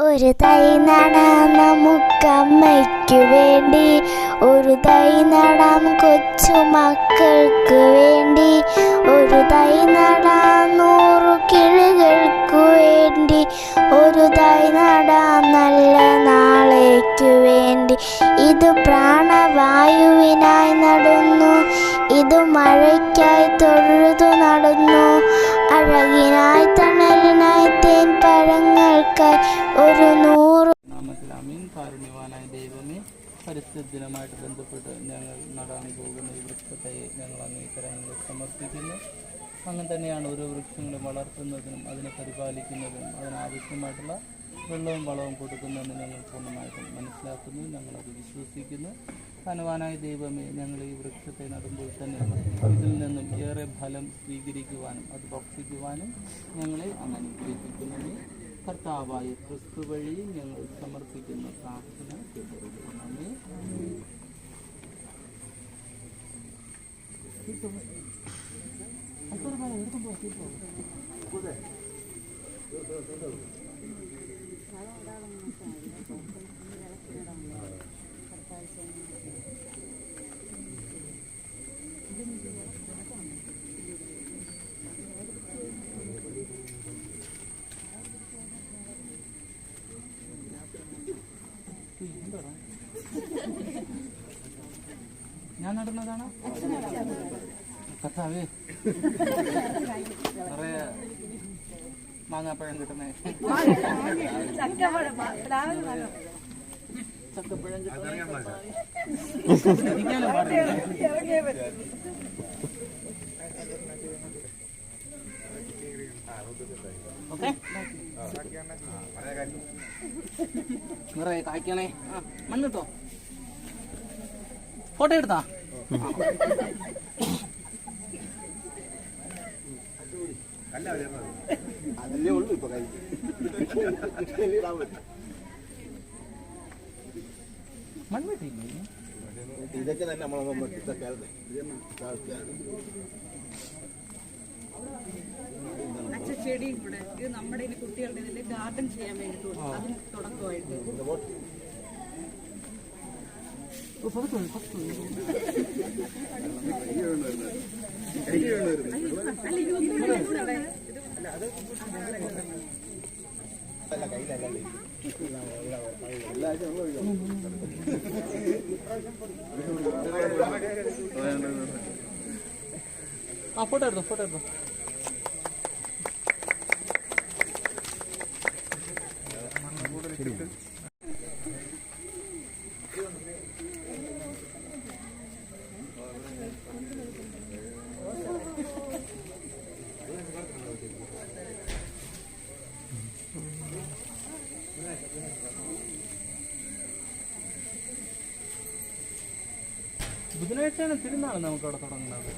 ഒരു തൈ നടാം നമുക്കമ്മയ്ക്കു വേണ്ടി. ഒരു തൈ നടാം കൊച്ചു മക്കൾക്ക് വേണ്ടി. ഒരു തൈ നടാം നൂറു കിളികൾക്കു വേണ്ടി. ഒരു തൈ നടാം നല്ല നാളേക്കു വേണ്ടി. ഇത് പ്രാണവായുവിനായി നടന്നു. ഇത് മഴയ്ക്കായി തൊഴുതു നടന്നു. ഒരു നൂറ് ദൈവമേ പരിസ്ഥിതിയുമായിട്ട് ബന്ധപ്പെട്ട് ഞങ്ങൾ നടാൻ പോകുന്ന ഈ വൃക്ഷത്തെ ഞങ്ങൾ അംഗീകരണങ്ങൾ സമർപ്പിക്കുന്നു. അങ്ങനെ തന്നെയാണ് ഓരോ വൃക്ഷങ്ങളും വളർത്തുന്നതിനും അതിനെ പരിപാലിക്കുന്നതിനും അതിനാവശ്യമായിട്ടുള്ള വെള്ളവും വളവും കൊടുക്കുന്നതെന്ന് ഞങ്ങൾ പൂർണമായിട്ടും മനസ്സിലാക്കുന്നു ഞങ്ങളത് വിശ്വസിക്കുന്നു. ധനവാനായ ദൈവമേ ഞങ്ങൾ ഈ വൃക്ഷത്തെ നടുമ്പോൾ തന്നെ ഇതിൽ നിന്നും ഏറെ ഫലം സ്വീകരിക്കുവാനും അത് ഭക്ഷിക്കുവാനും ഞങ്ങളെ അങ്ങ് അനുഗ്രഹിക്കുന്നു. കർത്താവായ ക്രിസ്തു വഴി ഞങ്ങൾ സമർപ്പിക്കുന്ന പ്രാർത്ഥന കേട്ടുകൊള്ളണമേ ഞാൻ നടന്നതാണ്. കർത്താവേ നിറയെ മാങ്ങാപ്പഴം കിട്ടുന്നേ. ചക്കപ്പഴം കിട്ടുന്നേ. ഓക്കേ. നിറയെ കായ്ക്കണേ. മണ്ണിട്ടോ ഫോട്ടോ എടുത്താ? അതല്ലേ ഉള്ളൂ ഇപ്പൊ കൈ മണ്ണിട്ടില്ലേ ഇതൊക്കെ തന്നെ നമ്മളെ ഇതൊക്കെ അച്ഛ ചെടിയും ഇവിടെ ഇത് നമ്മുടെ കുട്ടികളുടെ ഗാർഡൻ ചെയ്യാൻ വേണ്ടി അതും തുടക്കമായിട്ട്. ആ ഫോട്ടോ എടുത്തോ ഫോട്ടോ എടുത്തോ ബുധനാഴ്ചയാണ് തിരുനാൾ നമുക്ക് അവിടെ തുടങ്ങുന്നത്.